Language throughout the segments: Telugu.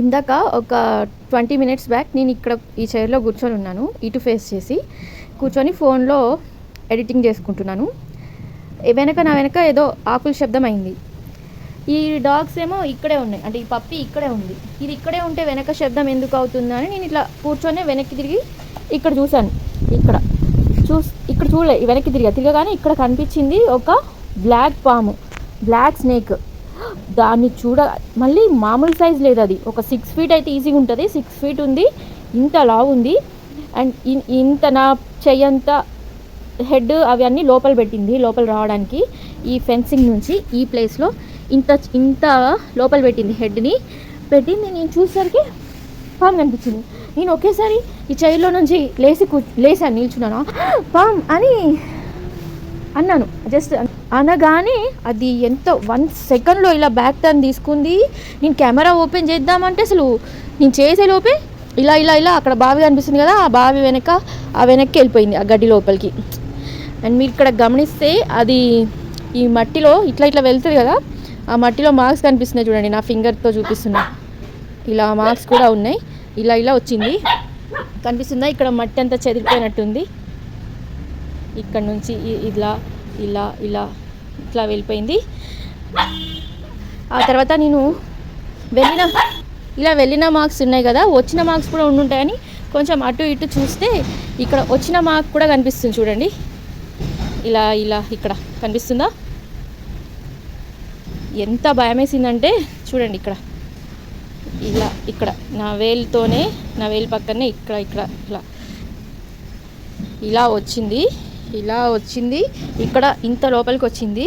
ఇందాక ఒక ట్వంటీ మినిట్స్ బ్యాక్ నేను ఇక్కడ ఈ చైర్లో కూర్చొని ఉన్నాను ఇటు ఫేస్ చేసి. కూర్చొని ఫోన్లో ఎడిటింగ్ చేసుకుంటున్నాను. వెనక నా వెనక ఏదో ఆకుల శబ్దం అయింది. ఈ డాగ్స్ ఏమో ఇక్కడే ఉన్నాయి. అంటే ఈ పప్పి ఇక్కడే ఉంది. ఇది ఇక్కడే ఉంటే వెనక శబ్దం ఎందుకు అవుతుందని నేను ఇట్లా కూర్చొని వెనక్కి తిరిగి ఇక్కడ చూశాను. ఇక్కడ. చూస్ ఇక్కడ చూడలే వెనక్కి తిరిగా. తిరగగానే ఇక్కడ కనిపించింది ఒక బ్లాక్ పాము. Black snake. దాన్ని చూడ మళ్ళీ మామూలు సైజ్ లేదు అది. ఒక సిక్స్ ఫీట్ అయితే ఈజీగా ఉంటుంది. సిక్స్ ఫీట్ ఉంది. ఇంత లా ఉంది. అండ్ ఇన్- ఇంత నా చెయ్యంత హెడ్ అవన్నీ లోపల పెట్టింది లోపల రావడానికి. ఈ ఫెన్సింగ్ నుంచి ఈ ప్లేస్లో ఇంత ఇంత లోపల పెట్టింది హెడ్ని పెట్టింది నేను చూసేసరికి పాము కనిపించింది. నేను ఒకేసారి ఈ చైర్లో నుంచి లేచి కూ లేచాను నిల్చున్నాను. పామ్ అని అన్నాను. జస్ట్ అనగానే అది ఎంత వన్ సెకండ్లో ఇలా బ్యాక్ టర్న్ తీసుకుంది. నేను కెమెరా ఓపెన్ చేద్దామంటే అసలు నేను చేసే లోపే ఇలా ఇలా ఇలా అక్కడ బావి కనిపిస్తుంది కదా ఆ బావి వెనక ఆ వెనక్కి వెళ్ళిపోయింది ఆ గడ్డి లోపలికి. అండ్ మీరు ఇక్కడ గమనిస్తే అది ఈ మట్టిలో ఇట్లా ఇట్లా వెళ్తుంది కదా ఆ మట్టిలో మార్క్స్ కనిపిస్తున్నాయి చూడండి నా ఫింగర్తో చూపిస్తున్నా. ఇలా మార్క్స్ కూడా ఉన్నాయి. ఇలా ఇలా వచ్చింది. కనిపిస్తుందా? ఇక్కడ మట్టి అంతా చెదిరిపోయినట్టుంది. ఇక్కడ నుంచి ఇ- ఇలా ఇలా ఇలా ఇట్లా వెళ్ళిపోయింది. ఆ తర్వాత నేను వెళ్ళిన ఇలా వెళ్ళిన మార్క్స్ ఉన్నాయి కదా వచ్చిన మార్క్స్ కూడా ఉండుంటాయని కొంచెం అటు ఇటు చూస్తే ఇక్కడ వచ్చిన మార్క్ కూడా కనిపిస్తుంది చూడండి. ఇలా ఇలా ఇక్కడ కనిపిస్తుందా? ఎంత భయం వేసిందంటే చూడండి ఇక్కడ. ఇలా ఇక్కడ నా వేలుతోనే నా వేలు పక్కనే ఇక్కడ ఇక్కడ ఇలా ఇలా వచ్చింది. ఇలా వచ్చింది. ఇక్కడ ఇంత లోపలికి వచ్చింది.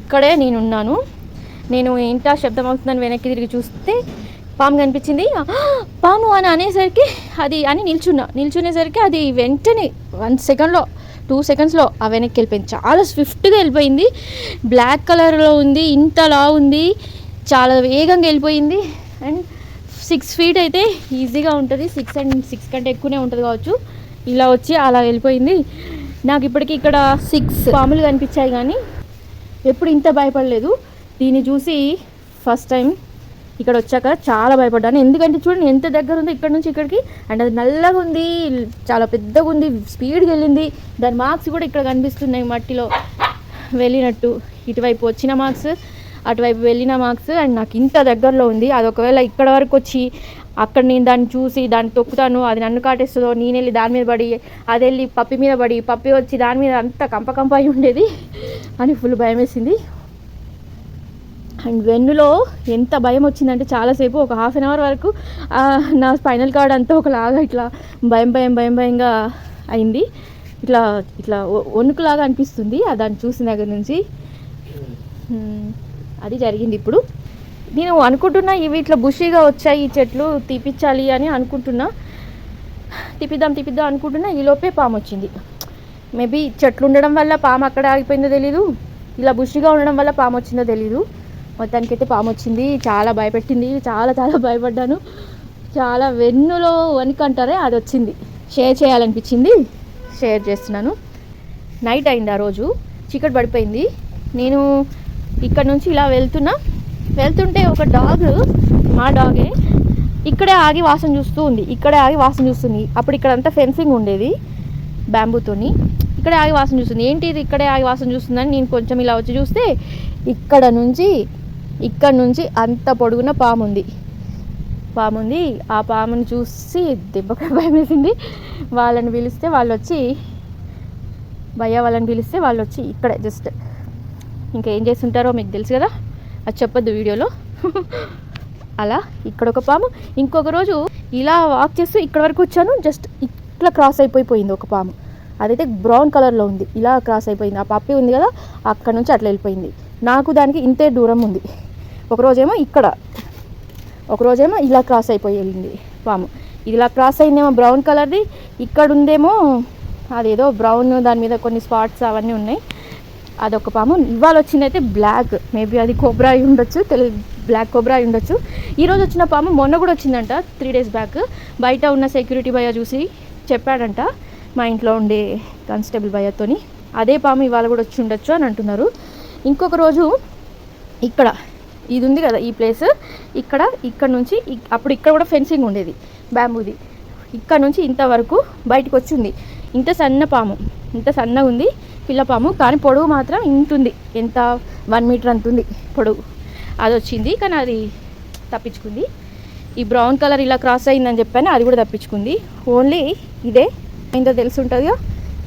ఇక్కడే నేనున్నాను. నేను ఏంటా శబ్దం అవుతుందని వెనక్కి తిరిగి చూస్తే పాము కనిపించింది. పాము అని అనేసరికి అది అని నిల్చున్నా. నిల్చునేసరికి అది వెంటనే వన్ సెకండ్లో టూ సెకండ్స్లో ఆ వెనక్కి వెళ్ళిపోయింది. చాలా స్విఫ్ట్గా వెళ్ళిపోయింది. బ్లాక్ కలర్లో ఉంది ఇంతలా ఉంది చాలా వేగంగా వెళ్ళిపోయింది. అండ్ సిక్స్ ఫీట్ అయితే ఈజీగా ఉంటుంది. సిక్స్ అండ్ సిక్స్ కంటే ఎక్కువనే ఉంటుంది కావచ్చు. ఇలా వచ్చి అలా వెళ్ళిపోయింది. నాకు ఇప్పటికీ ఇక్కడ సిక్స్ పాములు కనిపించాయి కానీ ఎప్పుడు ఇంత భయపడలేదు. దీన్ని చూసి ఫస్ట్ టైం ఇక్కడ వచ్చాక చాలా భయపడ్డాను. ఎందుకంటే చూడండి ఎంత దగ్గర ఉందో ఇక్కడ నుంచి ఇక్కడికి. అండ్ అది నల్లగా ఉంది చాలా పెద్దగా ఉంది స్పీడ్గా వెళ్ళింది. దాని మార్క్స్ కూడా ఇక్కడ కనిపిస్తున్నాయి మట్టిలో. వెళ్ళినట్టు ఇటువైపు వచ్చిన మార్క్స్ అటువైపు వెళ్ళిన మార్క్స్ అండ్ నాకు ఇంత దగ్గరలో ఉంది. అది ఒకవేళ ఇక్కడ వరకు వచ్చి అక్కడ నేను దాన్ని చూసి దాన్ని తొక్కుతాను అది నన్ను కాటేస్తుందో నేను వెళ్ళి దాని మీద పడి అది వెళ్ళి పప్పి మీద పడి పప్పి వచ్చి దాని మీద అంత కంప అయి ఉండేది అని ఫుల్ భయం వేసింది. అండ్ వెన్నులో ఎంత భయం వచ్చిందంటే చాలాసేపు ఒక హాఫ్ అన్ అవర్ వరకు నా స్పైనల్ కార్డ్ అంతా ఒకలాగా ఇట్లా భయం భయం భయం భయంగా అయింది. ఇట్లా ఇట్లా వణుకులాగా అనిపిస్తుంది దాన్ని చూసిన దగ్గర నుంచి. అది జరిగింది ఇప్పుడు. నేను అనుకుంటున్నా ఇవి ఇట్లా బుషీగా వచ్చాయి ఈ చెట్లు తీపిచ్చాలి అని అనుకుంటున్నా. తిప్పిద్దాం తిప్పిద్దాం అనుకుంటున్నా. ఈలోపే పాము వచ్చింది. మేబీ చెట్లు ఉండడం వల్ల పాము అక్కడ ఆగిపోయిందో తెలీదు. ఇలా బుషిగా ఉండడం వల్ల పాము వచ్చిందో తెలీదు. మొత్తానికైతే పాము వచ్చింది. చాలా భయపెట్టింది. చాలా చాలా భయపడ్డాను. చాలా వెన్నులో వణికి అంటారే అది వచ్చింది. షేర్ చేయాలనిపించింది. షేర్ చేస్తున్నాను. నైట్ అయింది ఆ రోజు. చీకటి పడిపోయింది. నేను ఇక్కడ నుంచి ఇలా వెళ్తున్నా. వెళ్తుంటే ఒక డాగ్ మా డాగే ఇక్కడే ఆగి వాసన చూస్తూ ఉంది. ఇక్కడే ఆగి వాసన చూస్తుంది. అప్పుడు ఇక్కడ అంతా ఫెన్సింగ్ ఉండేది బ్యాంబూతోని. ఇక్కడే ఆగి వాసన చూస్తుంది. ఏంటి ఇది ఇక్కడే ఆగి వాసన చూస్తుందని నేను కొంచెం ఇలా వచ్చి చూస్తే ఇక్కడ నుంచి ఇక్కడ నుంచి అంత పొడుగున పాము ఉంది పాము ఉంది ఆ పాముని చూసి దెబ్బకి భయం వేసింది వాళ్ళని పిలిస్తే వాళ్ళు వచ్చి భయ్య వాళ్ళని పిలిస్తే వాళ్ళు వచ్చి ఇక్కడే జస్ట్. ఇంకా ఏం చేస్తుంటారో మీకు తెలుసు కదా? అది చెప్పొద్దు వీడియోలో. అలా ఇక్కడ ఒక పాము. ఇంకొక రోజు ఇలా వాక్ చేస్తూ ఇక్కడ వరకు వచ్చాను. జస్ట్ ఇట్లా క్రాస్ అయిపోయిపోయింది ఒక పాము. అదైతే బ్రౌన్ కలర్లో ఉంది. ఇలా క్రాస్ అయిపోయింది. ఆ పప్పి ఉంది కదా అక్కడ నుంచి అట్లా వెళ్ళిపోయింది. నాకు దానికి ఇంతే దూరం ఉంది. ఒకరోజేమో ఇక్కడ. ఒకరోజేమో ఇలా క్రాస్ అయిపోయి వెళ్ళింది పాము. ఇలా క్రాస్ అయిందేమో బ్రౌన్ కలర్ది ఇక్కడ ఉందేమో అదేదో బ్రౌన్ దాని మీద కొన్ని స్పాట్స్ అవన్నీ ఉన్నాయి. అదొక పాము. ఇవాళ వచ్చిందైతే బ్లాక్. మేబీ అది కోబ్రా అయి ఉండొచ్చు తెలి బ్లాక్ కోబ్రా అయి ఉండొచ్చు. ఈరోజు వచ్చిన పాము మొన్న కూడా వచ్చిందంట త్రీ డేస్ బ్యాక్ బయట ఉన్న సెక్యూరిటీ భయ చూసి చెప్పాడంట మా ఇంట్లో ఉండే కానిస్టేబుల్ భయ్యతోని అదే పాము ఇవాళ కూడా వచ్చి ఉండొచ్చు అని అంటున్నారు. ఇంకొక రోజు ఇక్కడ ఇది ఉంది కదా ఈ ప్లేస్ ఇక్కడ ఇక్కడ నుంచి అప్పుడు ఇక్కడ కూడా ఫెన్సింగ్ ఉండేది బ్యాంబూది ఇక్కడ నుంచి ఇంతవరకు బయటకు వచ్చింది ఇంత సన్న పాము ఇంత సన్నగా ఉంది పిల్ల పాము కానీ పొడవు మాత్రం ఇంతుంది. ఎంత వన్ మీటర్ అంత ఉంది పొడవు. అది వచ్చింది కానీ అది తప్పించుకుంది. ఈ బ్రౌన్ కలర్ ఇలా క్రాస్ అయిందని చెప్పాను అది కూడా తప్పించుకుంది. ఓన్లీ ఇదే. ఏందో తెలిసి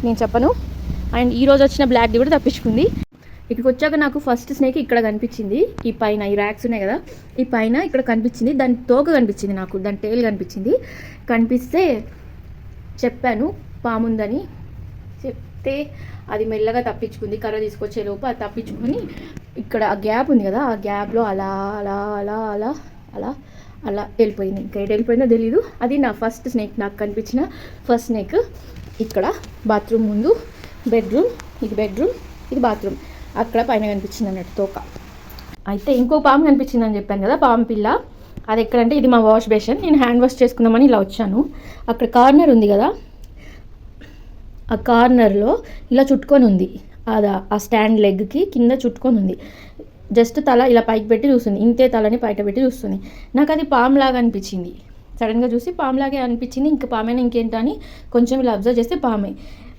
నేను చెప్పను. అండ్ ఈరోజు వచ్చిన బ్లాక్ది కూడా తప్పించుకుంది. ఇక్కడికి వచ్చాక నాకు ఫస్ట్ స్నేక్ ఇక్కడ కనిపించింది. ఈ పైన ఈ ర్యాక్స్ ఉన్నాయి కదా ఈ పైన ఇక్కడ కనిపించింది. దాని తోక కనిపించింది నాకు దాని టేల్ కనిపించింది. కనిపిస్తే చెప్పాను పాముందని. అయితే అది మెల్లగా తప్పించుకుంది. కర్ర తీసుకొచ్చే లోపు అది తప్పించుకుని ఇక్కడ ఆ గ్యాప్ ఉంది కదా ఆ గ్యాప్లో అలా అలా అలా అలా అలా అలా వెళ్ళిపోయింది. ఇంకా ఎటు వెళ్ళిపోయిందో తెలీదు. అది నా ఫస్ట్ స్నేక్ నాకు కనిపించిన ఫస్ట్ స్నేక్. ఇక్కడ బాత్రూమ్ ముందు బెడ్రూమ్ ఇది బెడ్రూమ్ ఇది బాత్రూమ్. అక్కడ పైన కనిపించింది అన్నట్టు తోక. అయితే ఇంకో పాము కనిపించింది అని చెప్పాను కదా పాము పిల్ల. అది ఎక్కడంటే ఇది మా వాష్ బేషన్. నేను హ్యాండ్ వాష్ చేసుకుందామని ఇలా వచ్చాను. అక్కడ కార్నర్ ఉంది కదా ఆ కార్నర్లో ఇలా చుట్టుకొని ఉంది. అది ఆ స్టాండ్ లెగ్కి కింద చుట్టుకొని ఉంది. జస్ట్ తల ఇలా పైకి పెట్టి చూస్తుంది. ఇంతే తలని బయట పెట్టి చూస్తుంది. నాకు అది పాములాగా అనిపించింది. సడన్గా చూసి పాములాగే అనిపించింది. ఇంకా పామేనా ఇంకేంటా అని కొంచెం ఇలా అబ్జర్వ్ చేస్తే పామే.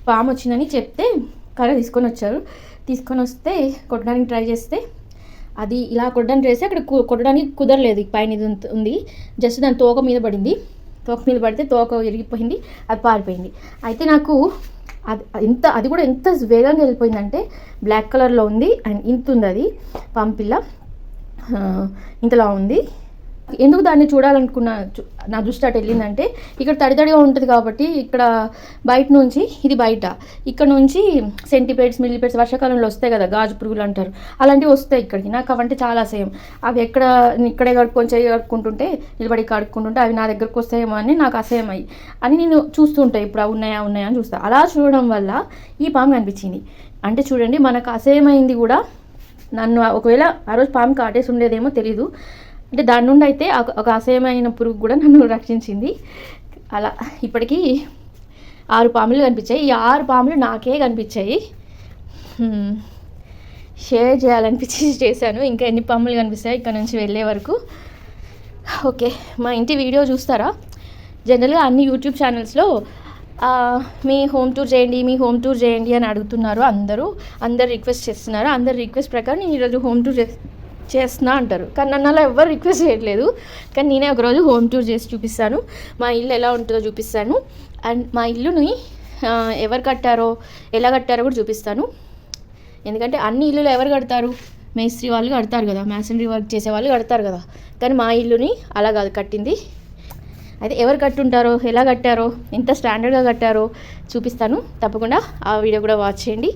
పాము వచ్చిందని చెప్తే కర్ర తీసుకొని వచ్చారు. తీసుకొని వస్తే కొట్టడానికి ట్రై చేస్తే అది ఇలా కొట్టడానికి చేస్తే అక్కడ కు- కొట్టడానికి కుదరలేదు. పైన ఇది ఉంది. జస్ట్ దాని తోక మీద పడింది. తోక మీద పడితే తోక విరిగిపోయింది. అది పారిపోయింది. అయితే నాకు అది ఎంత అది కూడా ఎంత వేగంగా వెళ్ళిపోయిందంటే బ్లాక్ కలర్లో ఉంది అండ్ ఇంత ఉంది అది. పంపిల్ల ఇంతలా ఉంది. ఎందుకు దాన్ని చూడాలనుకున్న నా దృష్టి అటు వెళ్ళిందంటే ఇక్కడ తడి తడిగా ఉంటుంది కాబట్టి ఇక్కడ బయట నుంచి ఇది బయట. ఇక్కడ నుంచి సెంటిపేట్స్ మిల్లిపేట్స్ వర్షాకాలంలో వస్తాయి కదా గాజు పురుగులు అంటారు. అలాంటివి వస్తాయి ఇక్కడికి. నాకు అవంటే చాలా అసహ్యం అవి ఎక్కడ ఇక్కడే కడుక్కొని చేయి కడుక్కుంటుంటే నిలబడి కడుక్కుంటుంటే అవి నా దగ్గరకు వస్తాయేమో అని నాకు అసహ్యం అయ్యి అని నేను చూస్తుంటాయి ఇప్పుడు ఉన్నాయా ఉన్నాయా అని చూస్తా. అలా చూడడం వల్ల ఈ పాము కనిపించింది. అంటే చూడండి మనకు అసహ్యమైంది కూడా నన్ను ఒకవేళ ఆ రోజు పాము కాటేసి ఉండేదేమో తెలీదు. అంటే దాని నుండి అయితే ఒక- ఒక అసహ్యమైన పురుగు కూడా నన్ను రక్షించింది. అలా ఇప్పటికీ ఆరు పాములు కనిపించాయి. ఈ ఆరు పాములు నాకే కనిపించాయి. షేర్ చేయాలనిపించి చేశాను. ఇంకా ఎన్ని పాములు కనిపిస్తాయి ఇక్కడ నుంచి వెళ్ళే వరకు. ఓకే మా ఇంటి వీడియో చూస్తారా? జనరల్గా అన్ని యూట్యూబ్ ఛానల్స్లో మీ హోమ్ టూర్ చేయండి మీ హోమ్ టూర్ చేయండి అని అడుగుతున్నారు అందరూ. అందరు రిక్వెస్ట్ చేస్తున్నారు. అందరు రిక్వెస్ట్ ప్రకారం నేను ఈరోజు హోమ్ టూర్ చే చేస్తున్నా అంటారు. కానీ నన్ను అలా ఎవరు రిక్వెస్ట్ చేయట్లేదు. కానీ నేనే ఒకరోజు హోమ్ టూర్ చేసి చూపిస్తాను. మా ఇల్లు ఎలా ఉంటుందో చూపిస్తాను. అండ్ మా ఇల్లుని ఎవరు కట్టారో ఎలా కట్టారో కూడా చూపిస్తాను. ఎందుకంటే అన్ని ఇల్లులు ఎవరు కడతారు? మేస్త్రి వాళ్ళు కడతారు కదా. మ్యాసనరీ వర్క్ చేసే వాళ్ళు కడతారు కదా. కానీ మా ఇల్లుని అలా కాదు కట్టింది. అయితే ఎవరు కట్టుంటారో ఎలా కట్టారో ఎంత స్టాండర్డ్గా కట్టారో చూపిస్తాను. తప్పకుండా ఆ వీడియో కూడా వాచ్ చేయండి.